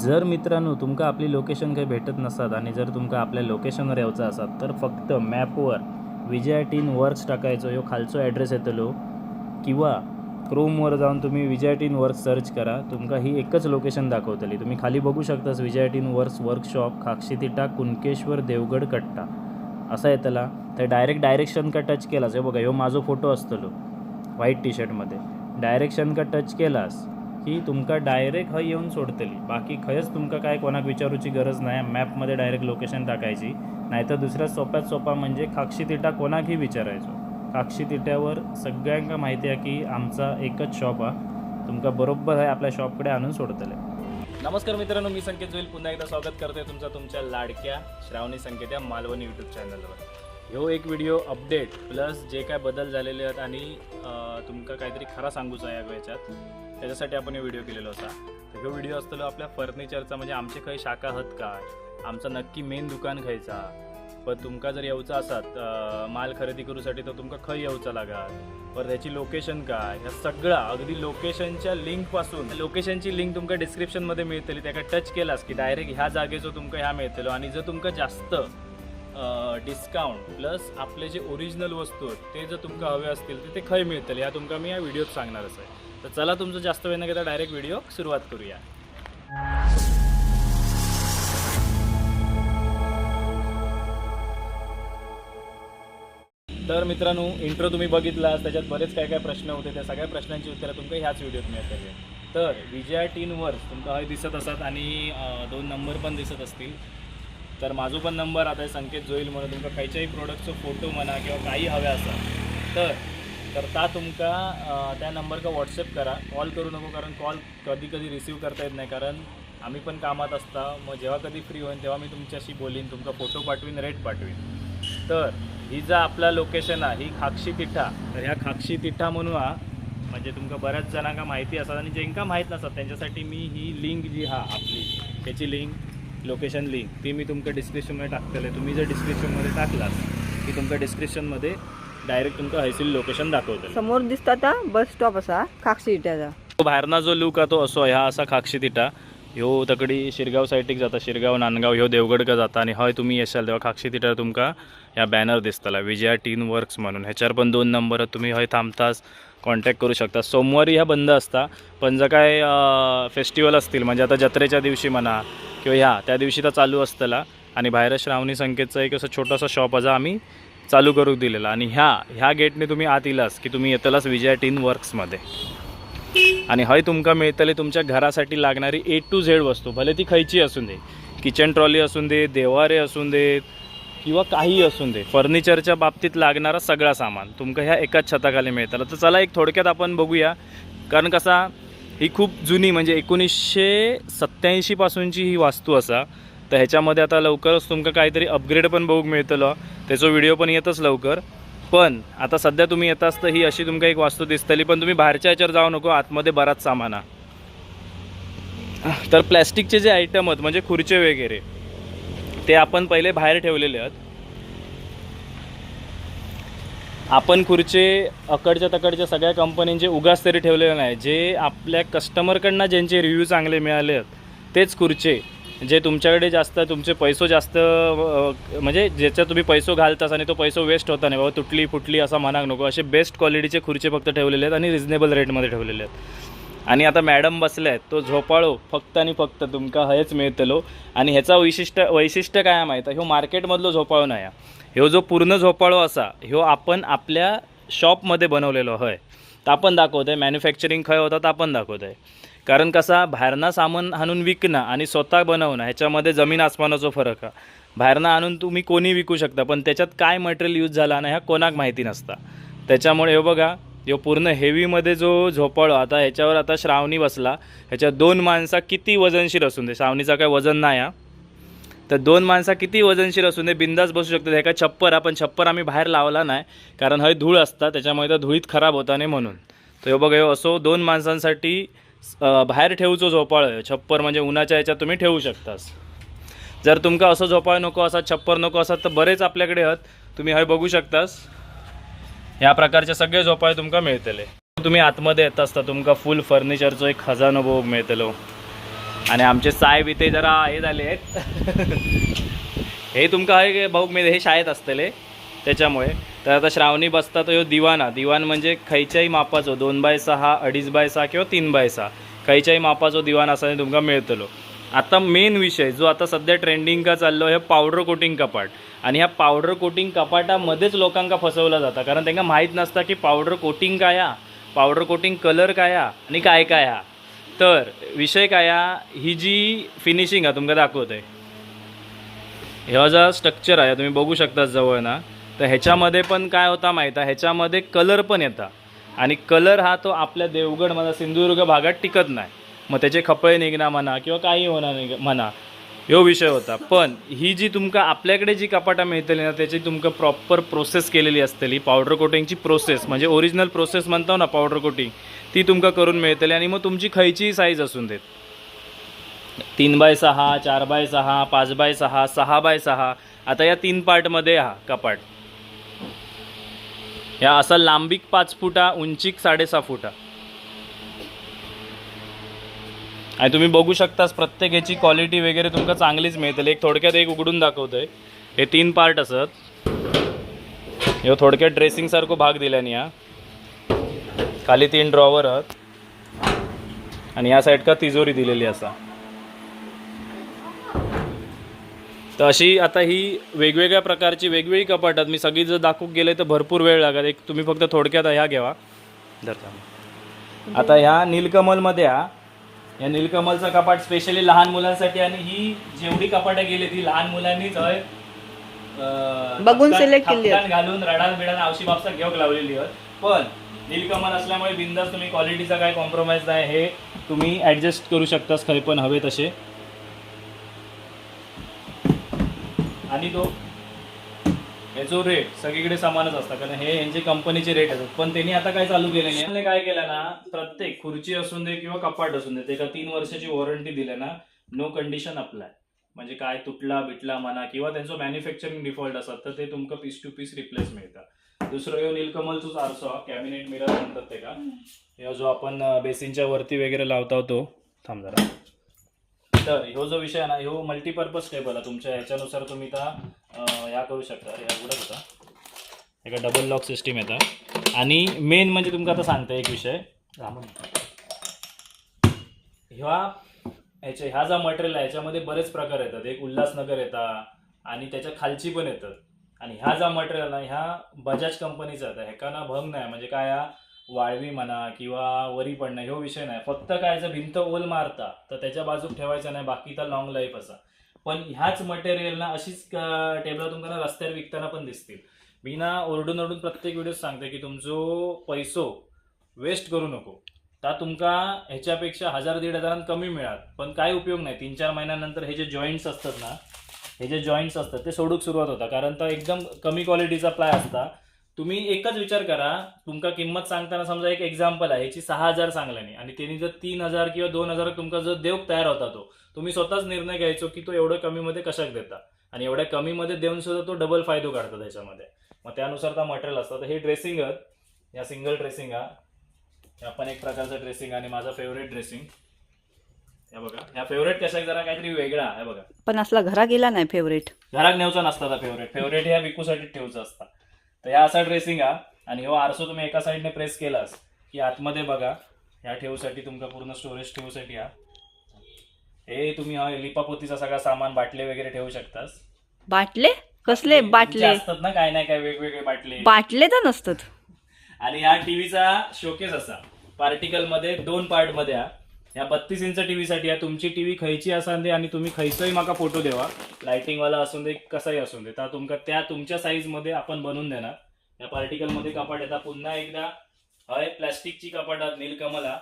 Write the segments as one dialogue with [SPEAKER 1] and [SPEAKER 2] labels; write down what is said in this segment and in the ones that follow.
[SPEAKER 1] जर मित्रांनो तुमकां आपली लोकेशन काही भेटत नसतात आणि जर तुमकां आपल्या लोकेशनवर यायचं असतात तर फक्त मॅपवर विजया टीन वर्क्स टाकायचो ह्यो खालचो ॲड्रेस येतलो किंवा क्रोमवर जाऊन तुम्ही विजया टीन वर्क्स सर्च करा तुमका ही एकच लोकेशन दाखवतली. तुम्ही खाली बघू शकतास विजया टीन वर्क्स वर्कशॉप खाक्षीतिटा कुणकेश्वर देवगड कट्टा. असा येतला. तर डायरेक्ट डायरेक्शन का टच केलास? हे बघा ह्यो माझो फोटो असतलो व्हाईट टी शर्टमध्ये डायरेक्शन का टच केलास की तुमका डायरेक्ट हय येऊन सोडतली. बाकी खयच तुमका काय कोणाक विचारूची गरज नाही. मॅपमध्ये डायरेक्ट लोकेशन टाकायची. नाहीतर दुसऱ्या सोप्यात सोपा म्हणजे खाक्षी तिटा कोणाकही विचारायचो. खाक्षी तिट्यावर सगळ्यांका माहिती आहे की आमचा एकच शॉप हा. तुमका बरोबर आहे आपल्या शॉपकडे आणून सोडतले. नमस्कार मित्रांनो मी संकेत जोईल. पुन्हा एकदा स्वागत करतोय तुमचा तुमच्या लाडक्या श्रावणी संकेत या मालवणी यूट्यूब चॅनलवर ह्यो एक व्हिडिओ अपडेट प्लस जे काय बदल झालेले आहेत आणि तुमका काहीतरी खरा सांगूचा या वेळच्यात. त्याच्यासाठी आपण हे व्हिडिओ केलेला होता. तर ह्यो व्हिडिओ असतो आपल्या फर्निचरचा म्हणजे आमचे काही शाखा हत काय आमचा नक्की मेन दुकान खायचा पण तुमका जर येवचा असत माल खरेदी करूसाठी तर तुमका खंय येवचा लागात पर त्याची लोकेशन काय? ह्या सगळा अगदी लोकेशनच्या लिंकपासून लोकेशनची लिंक तुमका डिस्क्रिप्शनमध्ये मिळतली. त्याका टच केलास की डायरेक्ट ह्या जागेचो तुमका ह्या मिळतलो. आणि जर तुमका जास्त डिस्काउंट प्लस आपले जे ओरिजिनल वस्तू आहेत ते जर तुमका हवे असतील तर ते खंय मिळतले? ह्या तुमका मी या व्हिडिओत सांगणारच आहे. तर चला तुमचं जास्त वेळ न घेता डायरेक्ट व्हिडिओ सुरुवात करूया. तर मित्रांनो इंट्रो तुम्ही बघितला त्याच्यात बरेच काय काय प्रश्न होते त्या सगळ्या प्रश्नांची उत्तरं तुमका ह्याच व्हिडिओत मिळतले. तर विजया टीन वर्स तुमका हय दिसत असतात आणि दोन नंबर पण दिसत असतील. तर माझो पण नंबर आता आहे संकेत जोईल म्हणून तुमका खयच्याही प्रोडक्टचो फोटो म्हणा किंवा काही हवे असा. तर तर ता तुमका त्या नंबर का व्हॉट्सअप करा. कॉल करू नको कारण कॉल कधी कधी रिसीव करता येत नाही कारण आम्ही पण कामात असता. मग जेव्हा कधी फ्री होईन तेव्हा मी तुमच्याशी बोलीन तुमका फोटो पाठवीन रेट पाठवीन. तर ही जा आपला लोकेशन आहे ही खाक्षी तिठा. तर ह्या खाक्षी तिठा म्हणून हा म्हणजे तुमका बऱ्याच जणांका माहिती असतात आणि ज्यांका माहीत नसतात त्यांच्यासाठी मी ही लिंक जी हा आपली त्याची लिंक लोकेशन लिंक ती मी तुमका डिस्क्रिप्शनमध्ये टाकतले तुम्ही जर डिस्क्रिप्शनमध्ये टाकलास की तुमका डिस्क्रिप्शनमध्ये डायरेक्ट तुमका हैसील लोकेशन दाखवतले
[SPEAKER 2] समोर दिसता आता बस स्टॉप असा खाक्षी
[SPEAKER 1] तो बाहेरना जो लुक आहे तो असो ह्या असा खाक्षी तिटा. ह्यो तकडी शिरगाव सायटीक जाता. शिरगाव नांदगाव ह्यो देवगडका जाता आणि हय तुम्ही येशाल तेव्हा खाक्षी तिटार तुमका ह्या बॅनर दिसतला. विजया टीन वर्क्स म्हणून. ह्याच्यावर पण दोन नंबर तुम्ही हय थांबतास कॉन्टॅक्ट करू शकता. सोमवारी ह्या बंद असता पण जर काय फेस्टिवल असतील म्हणजे आता जत्रेच्या दिवशी म्हणा किंवा ह्या त्या दिवशी तर चालू असतला. आणि बाहेर श्रावणी संकेतचं एक असं छोटासा शॉप असा आम्ही चालू करू दिलेला. आणि ह्या ह्या गेटने तुम्ही आत इलास की तुम्ही येतलास विजया टीन वर्क्समध्ये आणि हय तुमका मिळतले तुमच्या घरासाठी लागणारी ए टू झेड वस्तू. भले ती खयची असून दे किचन ट्रॉली असून दे देवारे असून देत किंवा काही असून दे फर्निचरच्या बाबतीत लागणारा सगळा सामान तुमका ह्या एकाच छताखाली मिळतं तर चला एक थोडक्यात आपण बघूया. कारण कसा ही खूप जुनी म्हणजे एकोणीसशे सत्त्याऐंशीपासूनची ही वास्तू असा. तर ह्याच्यामध्ये आता लवकरच तुमका काहीतरी अपग्रेड पण बघूक मिळतलो. त्याचो व्हिडिओ पण येतच लवकर. पण आता सध्या तुम्ही येत असतं ही अशी तुमका एक वास्तू दिसतली. पण तुम्ही बाहेरच्या ह्याच्यावर जाऊ नको आतमध्ये बराच सामान हा. तर प्लॅस्टिकचे जे आयटम आहेत म्हणजे खुर्चे वगैरे ते आपण पहिले बाहेर ठेवलेले आहेत. आपण खुर्चे अकडच्या तकडच्या सगळ्या कंपनींचे उगाच तरी ठेवलेले नाही. जे आपल्या कस्टमरकडनं ज्यांचे रिव्ह्यू चांगले मिळाले आहेत तेच खुर्चे. जे तुमच्याकडे जास्त तुमचे पैसो जास्त म्हणजे ज्याच्यात तुम्ही पैसो घालतास आणि तो पैसो वेस्ट होता नाही बाबा तुटली फुटली असा म्हणाक नको. असे बेस्ट क्वालिटीचे खुर्चे फक्त ठेवलेले आहेत आणि रिजनेबल रेटमध्ये ठेवलेले आहेत. आणि आता मॅडम बसले आहेत तो झोपाळो फक्त आणि फक्त तुमका हयच मिळतलो. आणि ह्याचा वैशिष्ट्य वैशिष्ट्य काय माहिती माहीत आहे? ह्यो मार्केटमधलो झोपाळो नाही हा. ह्यो जो पूर्ण झोपाळो असा ह्यो आपण आपल्या शॉपमध्ये बनवलेलो हय तर आपण दाखवतोय मॅन्युफॅक्चरिंग खय होता तर आपण दाखवतोय. आहे कारण कसा बाहेरना सामान आणून विकणं आणि स्वतः बनवणं ह्याच्यामध्ये जमीन आसमानाचा फरक आहे. बाहेरनं आणून तुम्ही कोणी विकू शकता पण त्याच्यात काय मटेरियल यूज झाला ना ह्या कोणाक माहिती नसता. त्याच्यामुळे हे बघा जो पूर्ण हेवीमध्ये जो झोपाळो आता ह्याच्यावर आता श्रावणी बसला ह्याच्यात दोन माणसा किती वजनशीर असून दे. श्रावणीचा काय वजन नाही हा. तर दोन माणसा किती वजनशीर असून दे बिंदास बसू शकतात. ह्याका छप्पर आपण छप्पर आम्ही बाहेर लावला नाही कारण हय धूळ असता त्याच्यामुळे तर धुळीत खराब होता नाही म्हणून. तर हे बघा असो दोन माणसांसाठी बाहेर ठेवूचो झोपाळो छप्पर म्हणजे उन्हाच्या ह्याच्यात तुम्ही ठेवू शकतास. जर तुमका असं झोपाळ नको असा छप्पर नको असा तर बरेच आपल्याकडे आहात तुम्ही हय बघू शकतास. ह्या प्रकारचे सगळे झोपाळे तुमका मिळतले. तुम्ही आतमध्ये येत असता तुमका फुल फर्निचरचो एक खजानो बघूक मिळतलो. आणि आमचे साहेब इथे जरा हे झाले आहेत. हे तुमका हे बघूक भाऊ हे शाळेत असतले त्याच्यामुळे. तर आता श्रावणी बसता तो ह्यो दिवाना. दिवाण म्हणजे खयच्याही मापाचो दोन बाय सहा अडीच बाय सहा किंवा तीन बाय सहा. खयच्याही मापाचो दिवाण असा तुमका मिळतलो. आता मेन विषय जो आता सध्या ट्रेंडिंग का चाललो हे पावडर कोटिंग कपाट. आणि ह्या पावडर कोटिंग कपाटामध्येच लोकांका फसवला जाता. कारण त्यांना माहीत नसता की पावडर कोटिंग काय हा पावडर कोटिंग कलर काय हा आणि काय काय हा तर विषय काय हा ही जी फिनिशिंग आहे तुमका दाखवत आहे ह्या जो स्ट्रक्चर आहे तुम्ही बघू शकता जवळ ना. तर ह्याच्यामध्ये पण काय होता माहीत आहे? ह्याच्यामध्ये कलर पण येतात आणि कलर हा तो आपल्या देवगड सिंधुदुर्ग भागात टिकत नाही. मग त्याचे खपळे निघणार म्हणा किंवा काही होणार नाही म्हणा ह्यो विषय होता. पण ही जी तुमका आपल्याकडे जी कपाटा मिळतली ना त्याची तुमका प्रॉपर प्रोसेस केलेली असतली. पावडर कोटिंगची प्रोसेस म्हणजे ओरिजिनल प्रोसेस म्हणतो ना पावडर कोटिंग ती तुमका करून मिळतली आणि मग तुमची खयचीही साईज असून देत. तीन बाय सहा चार बाय सहा पाच बाय सहा सहा बाय सहा आता या तीन पार्टमध्ये हा कपाट. या असा लांबीक पाच फुटा उंचीक साडेसहा फुटा. आणि तुम्ही बघू शकताच प्रत्येक ह्याची क्वालिटी वगैरे तुमका चांगलीच मिळतली. एक थोडक्यात एक उघडून दाखवतोय. हे तीन पार्ट असत. हे थोडक्यात ड्रेसिंग सारखो भाग दिल्याने या खाली तीन ड्रॉवर आहेत आणि या साईड का तिजोरी दिलेली असा. तर अशी आता ही वेगवेगळ्या प्रकारची वेगवेगळी कपाटात मी सगळी जर दाखवूक गेले तर भरपूर वेळ लागत एक तुम्ही फक्त थोडक्यात ह्या घ्यावा. धरता आता ह्या नीलकमलमध्ये हा या नीलकमलचा कपाट स्पेशली लहान मुलांसाठी आणि ही जेवढी कपाटं गेली ती लहान मुलांनीच हय अं,
[SPEAKER 2] बघून select केली आहेत.
[SPEAKER 1] घालून रडान बिडान आवशी बापसा घेऊक लावलेली आहेत पण नीलकमल असल्यामुळे बिंदास तुम्ही क्वालिटीचा काय कॉम्प्रोमाइज नाही हे तुम्ही ॲडजस्ट करू शकतास खय पण हवे तसे आणि तो याचो रेट सगळीकडे समानच असतात. कारण हे यांचे कंपनीचे रेट असतात पण त्यांनी आता काय चालू केलं नाही? त्यांनी काय केलं ना प्रत्येक खुर्ची असून दे किंवा कपाट असून दे त्याला तीन वर्षाची वॉरंटी दिली ना नो कंडिशन अप्लाय म्हणजे काय तुटला बिटला म्हणा किंवा त्यांचं मॅन्युफॅक्चरिंग डिफॉल्ट असतात तर ते तुमका पीस टू पीस रिप्लेस मिळतात दुसरं ह्यो नीलकमलचोच आरसो कॅबिनेट मिरर म्हणतात ते का? जो आपण बेसिनच्या वरती वगैरे लावता तो थांब जरा. तर ह्यो जो विषय आहे ना ह्यो मल्टीपर्पज टेबल आहे. तुमच्या ह्याच्यानुसार तुम्ही त्या ह्या करू शकता. ह्या उघडत होता. एका डबल लॉक सिस्टीम येतात आणि मेन म्हणजे तुमका आता सांगता एक विषय. रामन. ह्या ह्याच्या ह्या जो मटेरियल आहे ह्याच्यामध्ये बरेच प्रकार येतात. एक उल्हासनगर येतात आणि त्याच्या खालची पण येतात. आणि ह्या जा मटेरियल ना ह्या बजाज कंपनीचा आहे. ह्याकाना भंग नाही. म्हणजे काय हा वाळवी म्हणा किंवा वरी पडणं ह्यो विषय नाही. फक्त काय जर भिंत ओल मारता तर त्याच्या बाजूक ठेवायचं नाही बाकी तर लॉंग लाईफ असा. पण ह्याच मटेरियल ना अशीच टेबल तुमकां रस्त्यावर विकताना पण दिसतील. मी ना ओरडून ओरडून प्रत्येक व्हिडिओ सांगते की तुमचो पैसो वेस्ट करू नको. तर तुमका ह्याच्यापेक्षा हजार दीड हजारांत कमी मिळात पण काय उपयोग नाही. तीन चार महिन्यानंतर हे जे जॉईंट्स असतात ना हे जे जॉईंट्स असतात ते सोडूक सुरुवात होता. कारण तर एकदम कमी क्वालिटीचा प्लाय असता. तुम्ही एकच विचार करा तुमका किंमत सांगताना समजा एक एक्झाम्पल आहे ह्याची सहा हजार सांगल्याने आणि त्यांनी जर तीन हजार किंवा दोन हजार तुमका जर देव तयार होता तो तुम्ही स्वतःच निर्णय घ्यायचो की तो एवढं कमीमध्ये कशाक देता? आणि एवढ्या कमीमध्ये देऊन सुद्धा तो डबल फायदो काढतो त्याच्यामध्ये. मग त्यानुसार त्या मटेरियल असतं. तर हे ड्रेसिंग या सिंगल ड्रेसिंग हा पण एक प्रकारचं ड्रेसिंग आणि माझा फेवरेट ड्रेसिंग हे बघा. ह्या फेवरेट कशाक जरा काहीतरी वेगळा. आहे बघा.
[SPEAKER 2] पण असला घरा गेला नाही फेवरेट
[SPEAKER 1] घरात नेवचा नसता फेवरेट फेवरेट ह्या विकूसाठी ठेवचा असता. तर ह्या असा ड्रेसिंग हा. आणि हो आरसो तुम्ही एका साईडने प्रेस केलास की आतमध्ये बघा ह्या ठेवूसाठी तुमका पूर्ण स्टोरेज ठेवूसाठी हा. हे तुम्ही हा लिपापोतीचा सगळा सामान बाटले वगैरे ठेवू शकतास.
[SPEAKER 2] बाटले? कसले
[SPEAKER 1] तुमचे
[SPEAKER 2] बाटले?
[SPEAKER 1] असतात ना काय नाही काय वेगवेगळे बाटले.
[SPEAKER 2] बाटले तर नसतात.
[SPEAKER 1] आणि ह्या टीव्हीचा शोकेस असा. पार्टिकलमध्ये दोन पार्टमध्ये हा. ह्या बत्तीस इंच टीव्ही साठी तुमची टीव्ही खयची असून दे आणि तुम्ही खयचोही माका फोटो देवा. लाइटिंग वाला असून दे कसाही असून दे. तर तुमका त्या तुमच्या साईजमध्ये आपण बनवून देणार. या पार्टिकलमध्ये कपाट येतात पुन्हा एकदा हय प्लॅस्टिकची कपाटात नीलकमला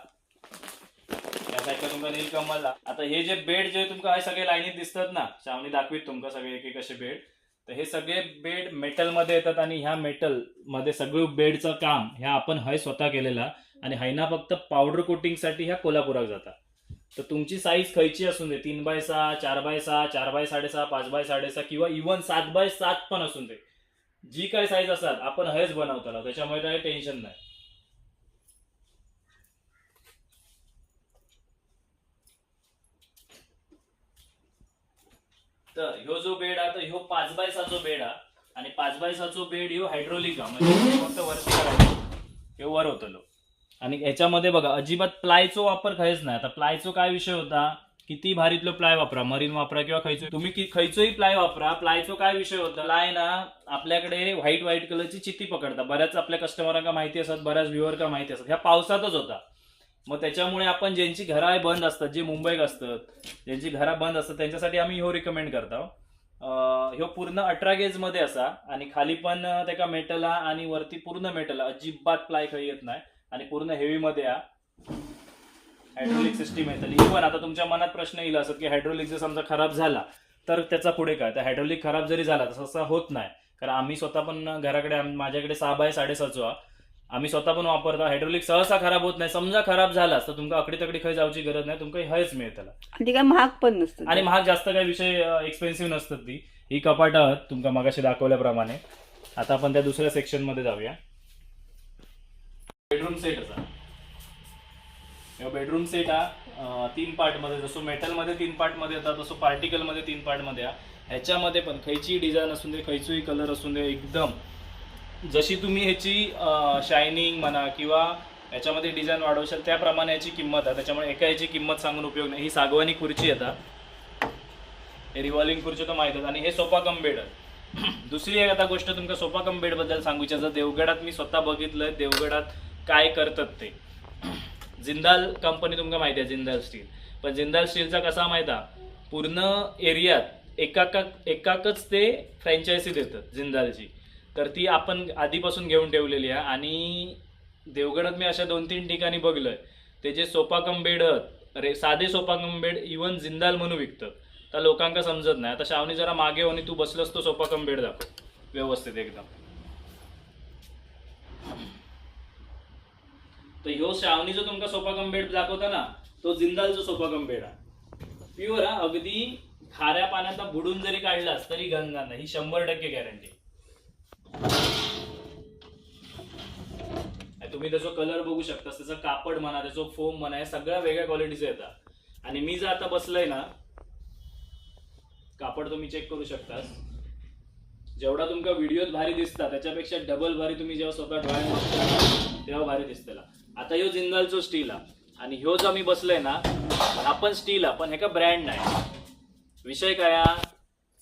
[SPEAKER 1] त्यासाठी साईडला तुमका नीलकमला आता हे जे बेड जे तुमका हय सगळे लाईनीत दिसतात ना श्रावणी दाखवीत तुमका सगळे एक एक असे बेड. तर हे सगळे बेड मेटलमध्ये येतात आणि ह्या मेटलमध्ये सगळं बेडचं काम ह्या आपण हय स्वतः केलेला आणि हैना फक्त पावडर कोटिंगसाठी ह्या कोल्हापुरात जातात. तर तुमची साईज खयची असून दे तीन बाय सहा चार बाय सहा चार बाय साडेसहा पाच बाय साडेसहा किंवा इव्हन सात बाय सात पण असून दे. जी काय साईज असाल आपण हयच बनवतो त्याच्यामुळे काही टेन्शन नाही. तर ह्यो जो बेड हा तर ह्यो पाच बाय सहाचो बेड हा आणि पाच बाय सहाचो बेड ह्यो हायड्रोलिक हा म्हणजे फक्त वरती करायचो. ह्यो वर होतलो आणि ह्याच्यामध्ये बघा अजिबात प्लायचो वापर खयच नाही. आता प्लायचो काय विषय होता? किती भारीतलो प्लाय वापरा. मरीन वापरा किंवा खयचो तुम्ही खयचोही प्लाय वापरा. प्लायचो काय विषय होता? प्लाय ना आपल्याकडे व्हाईट व्हाईट कलरची चित्ती पकडता. बऱ्याच आपल्या कस्टमरांना माहिती असतात बऱ्याच व्ह्युअरका माहिती असतात. ह्या पावसातच होता. मग त्याच्यामुळे आपण ज्यांची घरा बंद असतात जे मुंबईक असतात ज्यांची घरा बंद असतात त्यांच्यासाठी आम्ही ह्यो रिकमेंड करतो. ह्यो पूर्ण अठरा गेजमध्ये असा आणि खाली पण त्याका मेटल हा आणि वरती पूर्ण मेटल. अजिबात प्लाय खय येत नाही आणि पूर्ण हेवी मध्ये हा हायड्रोलिक सिस्टीम आहे. तर इव्हन आता तुमच्या मनात प्रश्न येईल असत की हायड्रोलिक जर समजा खराब झाला तर त्याचा पुढे काय? तर हायड्रोलिक खराब जरी झाला तर तसा होत नाही. कारण आम्ही स्वतः पण घराकडे माझ्याकडे सहा बाय साडेसाचो हा आम्ही स्वतः पण वापरतो. हायड्रोलिक सहसा खराब होत नाही. समजा खराब झाला तर तुमका अकडी तकडी खय जाऊची गरज नाही. तुमका हयच मिळेल त्याला.
[SPEAKER 2] आणि ती काय महाग पण नसतं.
[SPEAKER 1] आणि महाग जास्त काही विषय एक्सपेन्सिव्ह नसतात ती. ही कपाट आहात तुमका मागाशी दाखवल्याप्रमाणे. आता आपण त्या दुसऱ्या सेक्शनमध्ये जाऊया. बेडरूम सेट असा. बेडरूम सेट हा तीन पार्टमध्ये जसं मेटलमध्ये तीन पार्टमध्ये येतात तसं पार्टिकलमध्ये तीन पार्टमध्ये ह्याच्यामध्ये पण खयची डिझाईन असून दे खयचोही कलर असून दे एकदम जशी तुम्ही ह्याची शायनिंग म्हणा किंवा याच्यामध्ये डिझाईन वाढवशाल त्याप्रमाणे याची किंमत आहे. त्याच्यामुळे एका याची किंमत सांगून उपयोग नाही. ही सागवानी खुर्ची येतात हे रिव्हॉल्विंग खुर्ची तर माहीत आणि हे सोफा कम बेड आहे. दुसरी एक आता गोष्ट तुमका सोफा कम बेडबद्दल सांगूची जर देवगडात मी स्वतः बघितलंय देवगडात काय करतात ते. जिंदाल कंपनी तुमका माहिती आहे जिंदाल स्टील पण जिंदाल स्टीलचा कसा माहिती आहे? पूर्ण एरियात एकाका एकाकच ते फ्रँचायझी देतात जिंदालची. तर ती आपण आधीपासून घेऊन ठेवलेली आहे. आणि देवगडात मी अशा दोन तीन ठिकाणी बघलोय. ते जे सोपाकम बेड रे साधे सोपाकम बेड इवन जिंदाल म्हणून विकतं. तर लोकांका समजत नाही. आता शावनी जरा मागे हो आणि तू बसलंस तो सोपाकम बेड दाखव. व्यवस्थित एकदम. तर ह्यो शावनी जो तुमका सोपाकम बेड दाखवता ना तो जिंदालचा सोपाकम बेड आहे. प्युअर हा. अगदी खाऱ्या पाण्याचा बुडून जरी काढलास तरी गंगा नाही. ही शंभर टक्के गॅरंटी तुम्ही त्याचा कलर बघू शकता त्याचं कापड म्हणा त्याचं फोम म्हणा या सगळ्या वेगळ्या क्वालिटीचे येतात. आणि मी जर आता बसलंय ना कापड तुम्ही चेक करू शकता जेवढा तुमका व्हिडिओत भारी दिसता त्याच्यापेक्षा डबल भारी तुम्ही जेव्हा स्वतः डोळ्यात बघता तेव्हा भारी दिसतेला आता ह्यो जिंदालचो स्टील हा आणि ह्यो जो आम्ही बसलोय ना हा पण स्टील हा पण ह्याका ब्रँड नाही. विषय काय हा?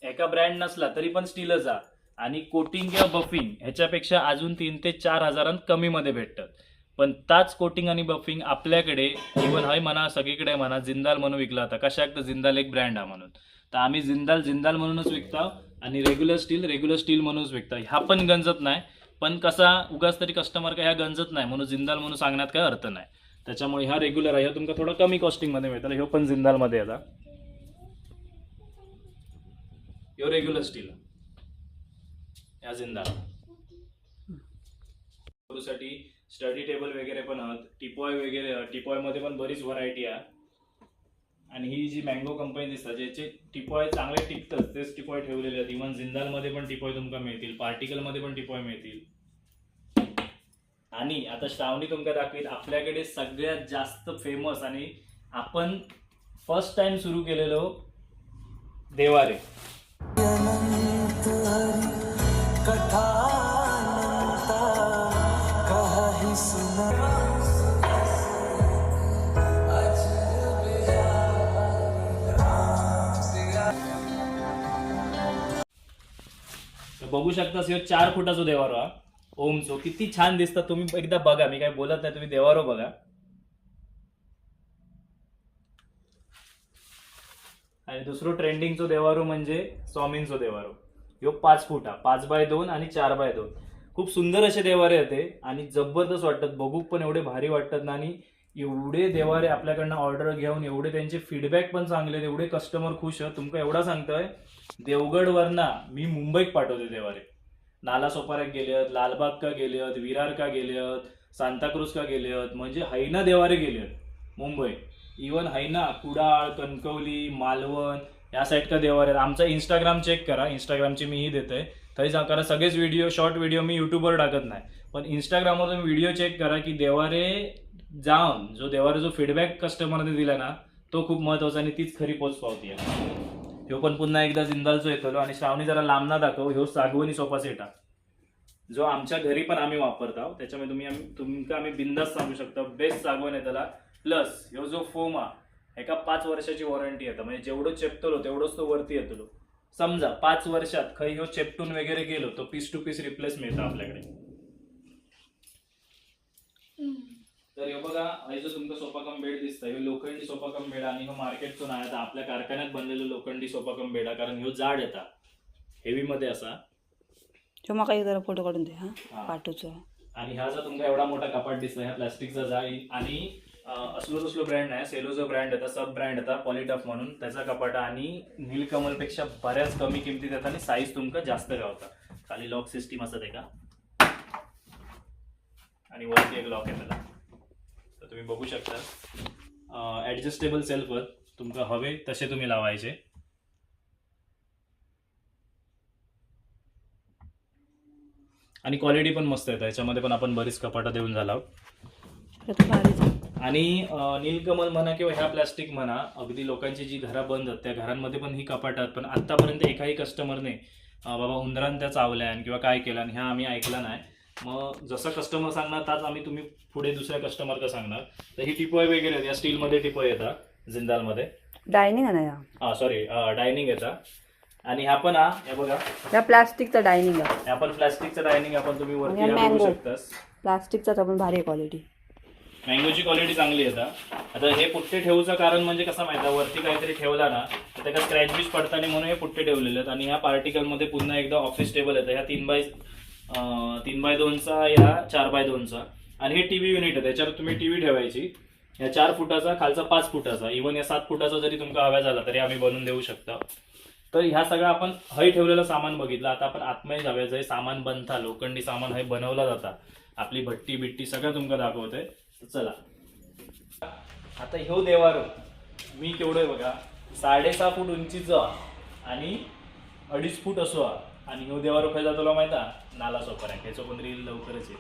[SPEAKER 1] एका ब्रँड नसला तरी पण स्टीलच हा आणि कोटिंग किंवा बफिंग ह्याच्यापेक्षा अजून तीन ते चार हजारांत कमीमध्ये भेटतात. पण ताच कोटिंग आणि बफिंग आपल्याकडे इवन हय म्हणा सगळीकडे म्हणा जिंदाल म्हणून विकला होता कशाक तर जिंदाल एक ब्रँड हा म्हणून. तर आम्ही जिंदाल जिंदाल म्हणूनच विकता आणि रेग्युलर स्टील रेग्युलर स्टील म्हणूनच विकता. ह्या पण गंजत नाही. पण कसा उगाच तरी कस्टमर काय ह्या गंजत नाही. म्हणून जिंदाल म्हणून सांगण्यात काय अर्थ नाही. त्याच्यामुळे ह्या रेग्युलर आहे. ह्या तुमका थोडं कमी कॉस्टिंगमध्ये मिळतात ह्यो पण जिंदालमध्ये आता. ह्यो रेग्युलर स्टील साठी स्टडी टेबल वगैरे पण आहेत. टिपॉय वगैरे टिपॉयमध्ये पण बरीच व्हरायटी आहे. आणि ही जी मँगो कंपनी दिसतात ज्याचे टिपॉय चांगले टिकतात तेच टिपॉय ठेवलेले आहेत. इव्हन जिंदालमध्ये पण टिपॉय तुमका मिळतील. पार्टिकलमध्ये पण टिपॉय मिळतील. आणि आता श्रावणी तुमका दाखवीत आपल्याकडे सगळ्यात जास्त फेमस आणि आपण फर्स्ट टाइम सुरू केलेलो देवारे. बघू शकता ह्यो चार फुटाचो देवारो हा. ओमचो किती छान दिसतात तुम्ही एकदा बघा मी काय बोलत नाही तुम्ही देवारो बघा. आणि दुसरं ट्रेंडिंगचो देवारो म्हणजे स्वामींचो देवारो. ह्यो पाच फूट हा पाच बाय दोन आणि चार बाय दोन. खूप सुंदर असे देवारे होते आणि जबरदस्त वाटतात. बघूक पण एवढे भारी वाटतात ना आणि एवढे देवारे आपल्याकडनं ऑर्डर घेऊन एवढे त्यांचे फीडबॅक पण चांगले आहेत, एवढे कस्टमर खुश आहेत. तुमका एवढा सांगतोय देवगडवरना मी मुंबईत पाठवते देवारे. नालासोपाऱ्यात गेले आहेत लालबाग का गेले आहेत विरार का गेले आहेत सांताक्रूज का गेले आहेत म्हणजे हैना देवारे गेले आहेत मुंबई. इवन हैना कुडाळ कणकवली मालवण या साईट का देवारे आहेत. आमचा इंस्टाग्राम चेक करा. इंस्टाग्रामची मीही देतोय. तरी जा कारण सगळेच व्हिडिओ शॉर्ट व्हिडिओ मी युट्यूबवर टाकत नाही. पण इंस्टाग्रामवर तुम्ही व्हिडिओ चेक करा की देवारे जाऊन जो देवारे जो फीडबॅक कस्टमरने दिला ना तो खूप महत्त्वाचा आणि तीच खरी पोच पावती आहे. ह्यो पण पुन्हा एकदा जिंदालचो येतलो आणि श्रावणी जरा लांबना दाखव ह्यो सागवणी सोफा सेट. हा जो आमच्या घरी पण आम्ही वापरतो त्याच्यामुळे तुम्ही तुमचा तुमका आम्ही बिंदास सांगू शकता बेस्ट सागवण आहे त्याला. प्लस ह्यो जो फोम हा एका पाच वर्षाची वॉरंटी येतं. म्हणजे जेवढं चेपतलो तेवढंच तो वरती येतलो. समजा पाच वर्षात खै ह्यो चेपटून वगैरे गेलो तो पीस टू पीस रिप्लेस मिळतं आपल्याकडे. तर हे बघा हे जो तुमका सोफा कम बेड दिसता ह्यो लोखंडी सोफा कम बेड आणि ह्यो मार्केटचो नाही आता आपल्या कारखान्यात बनलेलो लोखंडी सोफा कम बेड हा कारण ह्यो जाड येता हेवी मध्ये असा.
[SPEAKER 2] जो म्हाका एक जरा फोटो काढून दे
[SPEAKER 1] हा.
[SPEAKER 2] हा.
[SPEAKER 1] आणि हा जो तुमका एवढा मोठा कपाट दिसतोय ह्या प्लास्टिकचा जाळी आणि असलो तसलो ब्रँड नाही. सेलो जो ब्रँड होता सब ब्रँड होता पॉलिटफ म्हणून. त्याचा कपाटा आणि नीलकमलपेक्षा बऱ्याच कमी किमतीत येतात आणि साईज तुमका जास्त गावता. खाली लॉक सिस्टीम असत का? आणि वरती एक लॉक आहे त्याला. तर तुम्ही बघू शकता. ऍडजस्टेबल सेल्फवर तुमका हवे तसे तुम्ही लावायचे. आणि क्वालिटी पण मस्त आहे याच्यामध्ये पण आपण बरीच कपाटं देऊन झाला आणि नीलकमल म्हणा किंवा ह्या प्लास्टिक म्हणा अगदी लोकांची जी घरं बंद आहेत त्या घरांमध्ये पण ही कपाटात पण आतापर्यंत एकाही कस्टमरने बाबा उंदरान त्या चावल्यान किंवा काय केलं आणि ह्या आम्ही ऐकला नाही. मग जसं कस्टमर सांगणार त्याच आम्ही तुम्ही पुढे दुसऱ्या कस्टमरला सांगणार. तर ही टिपॉय वगैरे आहेत या स्टीलमध्ये टिपॉय येतात जिंदालमध्ये.
[SPEAKER 2] डायनिंग आहे ना या?
[SPEAKER 1] हा सॉरी डायनिंग येतात आणि ह्या पण हा हे बघा.
[SPEAKER 2] या प्लास्टिकचा डायनिंग आहे.
[SPEAKER 1] ह्या पण प्लास्टिकचं डायनिंग आपण तुम्ही वरती बघू
[SPEAKER 2] mango.
[SPEAKER 1] शकतास.
[SPEAKER 2] प्लास्टिकचाच आपण भारी आहे क्वालिटी
[SPEAKER 1] मँगोची क्वालिटी चांगली आहे आता. हे पुट्टे ठेवूचं कारण म्हणजे कसं माहिती आहे, वरती काहीतरी ठेवला ना तर त्याला स्क्रॅच बीच पडताना म्हणून हे पुट्टे ठेवलेले आहेत. आणि ह्या पार्टिकलमध्ये पुन्हा एकदा ऑफिस टेबल येतं ह्या तीन बाय तीन बाय दोनचा या चार बाय दोनचा. आणि हे टीव्ही युनिट आहे. त्याच्यावर तुम्ही टीव्ही ठेवायची. या चार फुटाचा खालचा पाच फुटाचा. इव्हन या सात फुटाचा जरी तुमका हव्या झाला तरी आम्ही बनवून देऊ शकता. तर ह्या सगळं आपण हय ठेवलेलं सामान बघितलं. आता आपण आत्मय जाऊया. जे सामान बनता लोखंडी सामान हे बनवला जाता. आपली भट्टी बिट्टी सगळं तुमका दाखवतंय. चला. आता ह्यो देवारो मी केवढं आहे बघा साडेसहा फूट उंचीचं आणि अडीच फूट असो आणि ह्यो देवारो खायचा जातो माहिती हा? नाला सोपर आहे त्याचं पण रील लवकरच आहे.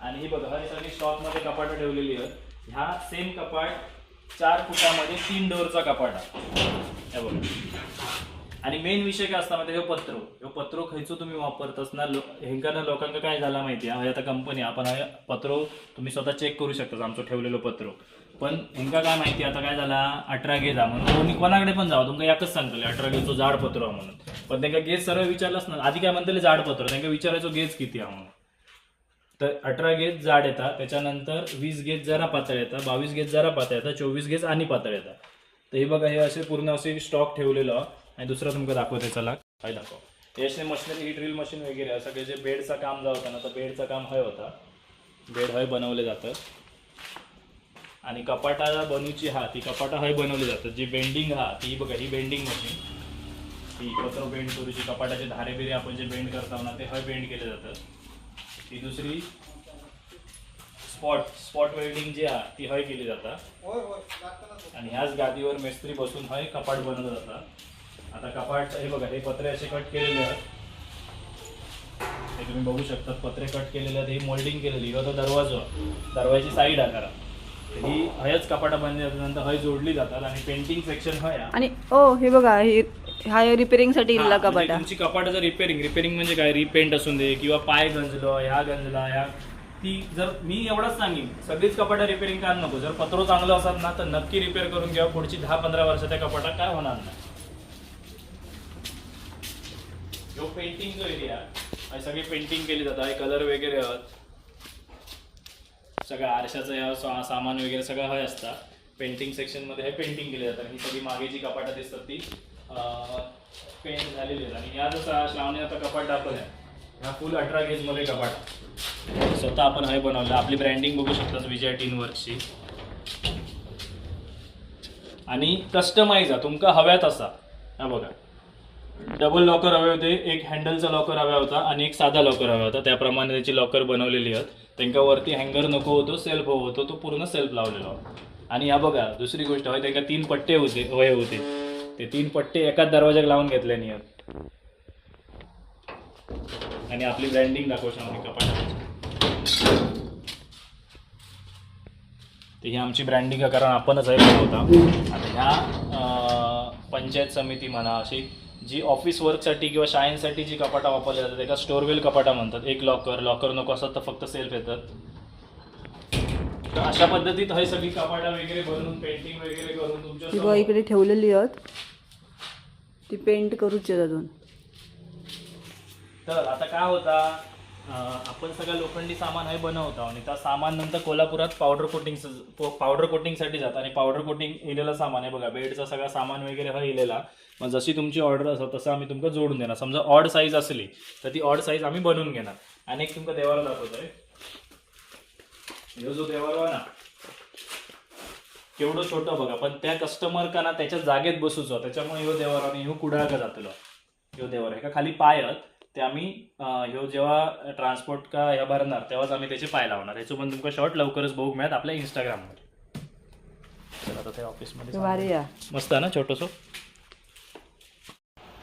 [SPEAKER 1] आणि ही बघा ही सगळी स्टॉकमध्ये कपाटं ठेवलेली आहेत. ह्या सेम कपाट चार फुटामध्ये तीन डोअरचा कपाट आहे. बघा. आणि मेन विषय काय असता माहिती ह्यो पत्रो. ह्यो पत्रो खयचो तुम्ही वापरत ना लो लोकांना काय झाला माहिती आहे आता कंपनी आपण हा पत्रो तुम्ही स्वतः चेक करू शकता आमचं ठेवलेलो पत्रो. पण हेंका काय माहिती आता काय झाला? अठरा गेज हा म्हणून. कोणी कोणाकडे पण जावा. तुमका एकच सांगतले अठरा गेजचो जाड पत्रो हा म्हणून. पण त्यांना गेज सरळ विचारलाच ना आधी काय म्हणतले जाड पत्रो? त्यांना विचारायचो गेज किती हा म्हणून. तर अठरा गेज जाड येतात. त्याच्यानंतर वीस गेज जरा पातळ येतात. बावीस गेज जरा पातळ येतात. चोवीस गेज आणि पातळ येतात. तर हे बघा हे असे पूर्ण असे स्टॉक ठेवलेलं. आणि दुसरं तुमका दाखवते चला काय दाखव. हे असे मशिनरी ही ड्रिल मशीन वगैरे. सगळे जे बेडचं काम जो होता ना तर बेडचं काम हय होता. बेड हय बनवले जातं आणि कपाटा बनवची हा ती कपाटा हय बनवली जातात. जी बेंडिंग हा ती बघा ही बेंडिंग मशीन ही पत्र बेंड करूची कपाटाचे धारे बिरे आपण जे बेंड करतो ना ते हय बेंड केले जातात. ती दुसरी स्पॉट स्पॉट वेल्डिंग जी आहे ती हय केली जाता. आणि ह्याच गादीवर मेस्त्री बसून हय कपाट बनवलं जातात आता कपाट हे बघा हे पत्रे असे कट केलेले आहेत. हे तुम्ही बघू शकता पत्रे कट केलेले आहेत ही मोल्डिंग केलेली किंवा तो दरवाजा. दरवाजाची साईड आकारा ही हयच कपाटा बनल्यानंतर हय जोडली जातात आणि पेंटिंग सेक्शन हय.
[SPEAKER 2] आणि ओ हे बघा हे हा
[SPEAKER 1] रिपेअरिंगसाठी
[SPEAKER 2] इल्ला
[SPEAKER 1] म्हणजे
[SPEAKER 2] कपाटा
[SPEAKER 1] तुमची कपाटाचं रिपेअरिंग रिपेअरिंग म्हणजे काय? रिपेंट असून दे किंवा पाय गंजलो ह्या गंजला ह्या. ती जर मी एवढंच सांगेन सगळीच कपाटा रिपेअरिंग करायला नको. जर पत्रो चांगलं असत ना तर नक्की रिपेअर करून घ्या. पुढची दहा पंधरा वर्ष त्या कपाटात काय होणार नाही. ह्यो पेंटिंग जो एरिया आहे सगळी पेंटिंग केली जातात कलर वगैरे आहेत सगळं आरशाचं या सामान वगैरे सगळं हय असतात पेंटिंग सेक्शनमध्ये हे पेंटिंग केले जातात. ही सगळी मागे जी कपाटं दिसतात ती पेंट झालेली आहेत. आणि या जसं श्रावणी आता कपाट दाखवलं आहे ह्या फुल अठरा गेजमध्ये कपाट. स्वतः आपण हे बनवलं. आपली ब्रँडिंग बघू शकतात विजय टीन वर्कची आणि कस्टमाइज आहे. तुमका हव्यात असा. हा बघा. डबल लॉकर हवे होते एक हँडलचा लॉकर हवा होता आणि एक साधा लॉकर हवा होता. त्याप्रमाणे त्याची लॉकर बनवलेली आहेत. त्यांना वरती हँगर नको होतो सेल्फ हवं होतो तो पूर्ण सेल्फ लावलेला होता. आणि ह्या बघा दुसरी गोष्ट हवी त्यांना तीन पट्टे होते हवे होते. ते तीन पट्टे एकाच दरवाजाक लावून घेतल्याने आहेत. आणि आपली ब्रँडिंग दाखवू शावणी कपाट ही आमची ब्रँडिंग कारण आपणच आहे होता आणि ह्या पंचायत समिती म्हणा अशी जी ऑफिस वर्कसाठी किंवा शाळेसाठी जी कपाटा वापरली जातात एका स्टोरवेल कपाटा म्हणतात. एक लॉकर लॉकर नको असतात तर फक्त सेल्फ येतात. तर अशा पद्धतीत हे सगळी कपाटा वगैरे भरून पेंटिंग वगैरे करून तुमच्या
[SPEAKER 2] ती बघ इकडे ठेवलेली आहेत. ती पेंट करूची आहेत अजून.
[SPEAKER 1] तर आता काय होता अं, आपण सगळं लोखंडी सामान हे बनवतो आणि त्या सामान नंतर कोल्हापुरात पावडर कोटिंग पावडर कोटिंगसाठी जातं आणि पावडर कोटिंग इलेलं सामान आहे बघा बेडचा सगळा सामान वगैरे हा इलेला. मग जशी तुमची ऑर्डर असो तसं आम्ही तुमका जोडून देणार. समजा ऑड साईज असली तर ती ऑड साईज आम्ही बनवून घेणार. आणि एक तुमका देवाला दाखवतोय ह्यो जो देवाला ना केवढं छोटं बघा. पण त्या कस्टमर का ना त्याच्या जागेत बसूचो त्याच्यामुळे ह्यो देवार आणि ह्यो कुडाळ का जातलो. ह्यो देवार हे का खाली पाय ते आम्ही ह्यो जेव्हा ट्रान्सपोर्ट का ह्या भरणार तेव्हाच आम्ही त्याचे पाय लावणार. ह्याचो पण तुमका शॉर्ट लवकरच बघू मिळत आपल्या इंस्टाग्रामवर ऑफिसमध्ये मस्त आहे ना छोटंसं?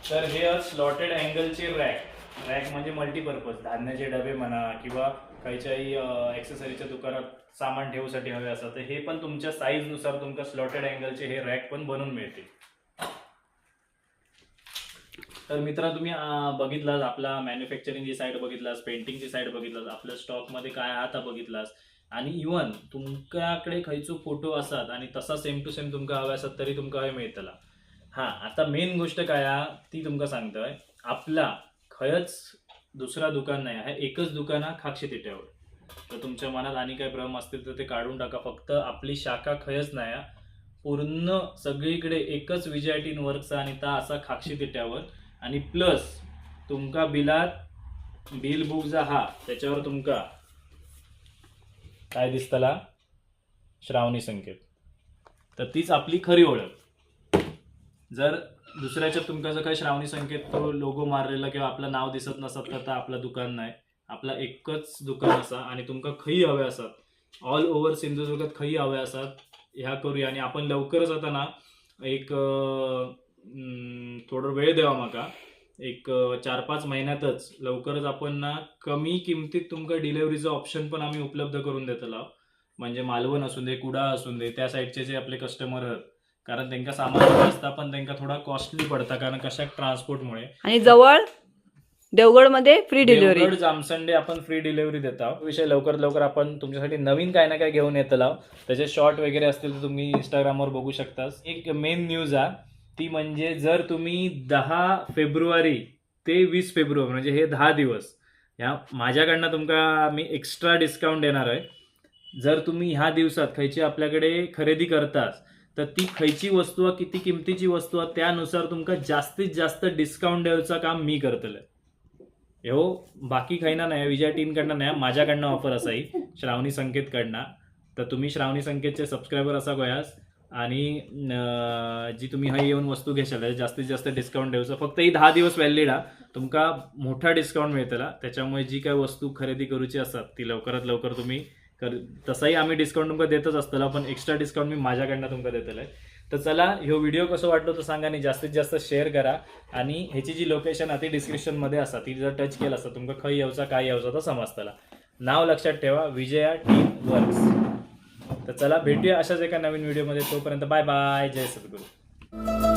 [SPEAKER 1] तर हे स्लॉटेड अँगलचे रॅक रॅक म्हणजे मल्टीपर्पज धान्याचे डबे म्हणा किंवा काहीच्याही एक्सेसरीच्या दुकानात सामान ठेवूसाठी हवे असतात. तर हे पण तुमच्या साईजनुसार तुमका स्लॉटेड अँगलचे हे रॅक पण बनवून मिळतील. तर मित्रा तुम्ही बघितलास आपला मॅन्युफॅक्चरिंगची साईड बघितलास पेंटिंगची साईड बघितलास आपल्या स्टॉकमध्ये काय आता बघितलास. आणि इवन तुमच्याकडे खयचो फोटो असतात आणि तसा सेम टू सेम तुमका हवे असतात तरी तुमका हवे मिळतला. हा आता मेन गोष्ट काय ती तुमका सांगतोय. आपला खयच दुसरा दुकान नाही आहे एकच दुकान हा खाक्षी तिट्यावर. तर तुमच्या मनात आणि काय भ्रम असतील तर ते काढून टाका. फक्त आपली शाखा खयच नाही हा. पूर्ण सगळीकडे एकच विजय टीन वर्कचा आणि ता असा खाक्षी तिट्यावर. आणि प्लस तुमका बिलात बिल बुक जा हा त्याच्यावर तुमका काय दिसतला? श्रावणी संकेत. तर तीच आपली खरी ओळख. जर दुसऱ्याच्या तुमका जर काही श्रावणी संकेत तो लोगो मारलेला किंवा आपलं नाव दिसत नसत तर आपलं दुकान नाही. आपला एकच दुकान असा आणि तुमका खई हवे असतात. ऑल ओव्हर सिंधुदुर्गात खई हवे असतात. ह्या करूया आणि आपण लवकरच आता ना एक थोडं वेळ द्यावा माका. एक चार पाच महिन्यातच लवकरच आपण ना कमी किमतीत तुमका डिलेवरीचं ऑप्शन पण आम्ही उपलब्ध करून देतलो. म्हणजे मालवण असून दे कुडा असून दे त्या साईडचे जे आपले कस्टमर आहेत कारण त्यांना सामान असता पण त्यांना थोडा कॉस्टली पडता कारण कशा ट्रान्सपोर्टमुळे
[SPEAKER 2] आणि जवळ देवगडमध्ये फ्री डिलिव्हरी
[SPEAKER 1] देवगड जामसंडे आपण फ्री डिलिव्हरी देता. विषय लवकर लवकर आपण तुमच्यासाठी नवीन काय ना काय घेऊन येतला त्याचे शॉर्ट वगैरे असतील तर तुम्ही इंस्टाग्रामवर बघू शकतास. एक मेन न्यूज आहे ती म्हणजे जर तुम्ही दहा फेब्रुवारी ते वीस फेब्रुवारी म्हणजे हे दहा दिवस ह्या माझ्याकडनं तुमका मी एक्स्ट्रा डिस्काउंट देणार आहे. जर तुम्ही ह्या दिवसात खयची आपल्याकडे खरेदी करतास तर ती खयची वस्तू किती किमतीची वस्तू त्यानुसार तुमका जास्तीत जास्त डिस्काउंट द्यायचं काम मी करतले हो बाकी खैना नाही विजय टीमकडनं नाही माझ्याकडनं ऑफर असाई श्रावणी संकेतकडनं. तर तुम्ही श्रावणी संकेतचे सबस्क्रायबर असा गोयास. आणि जी तुम्ही हा येऊन वस्तू घेशाल जास्तीत जास्त डिस्काउंट द्यायचं फक्त ही दहा दिवस व्हॅलिड हा तुमका मोठा डिस्काउंट मिळतला. त्याच्यामुळे जी काय वस्तू खरेदी करूची असतात ती लवकरात लवकर तुम्ही तर तसाही आम्ही डिस्काउंट तुमका देतच असतला पण एक्स्ट्रा डिस्काउंट मी माझ्याकडनं तुमकां देतलं तर चला ह्यो व्हिडिओ कसं वाटलो तर सांगा आणि जास्तीत जास्त शेअर करा. आणि ह्याची जी लोकेशन आहे ती डिस्क्रिप्शनमध्ये असा ती जर टच केलं असता तुमका खय येऊचा काय येऊचा तर समजतला. नाव लक्षात ठेवा विजया टीम वर्क्स. तर चला भेटूया अशाच एका नवीन व्हिडिओमध्ये तोपर्यंत बाय बाय जय सद्गुरू.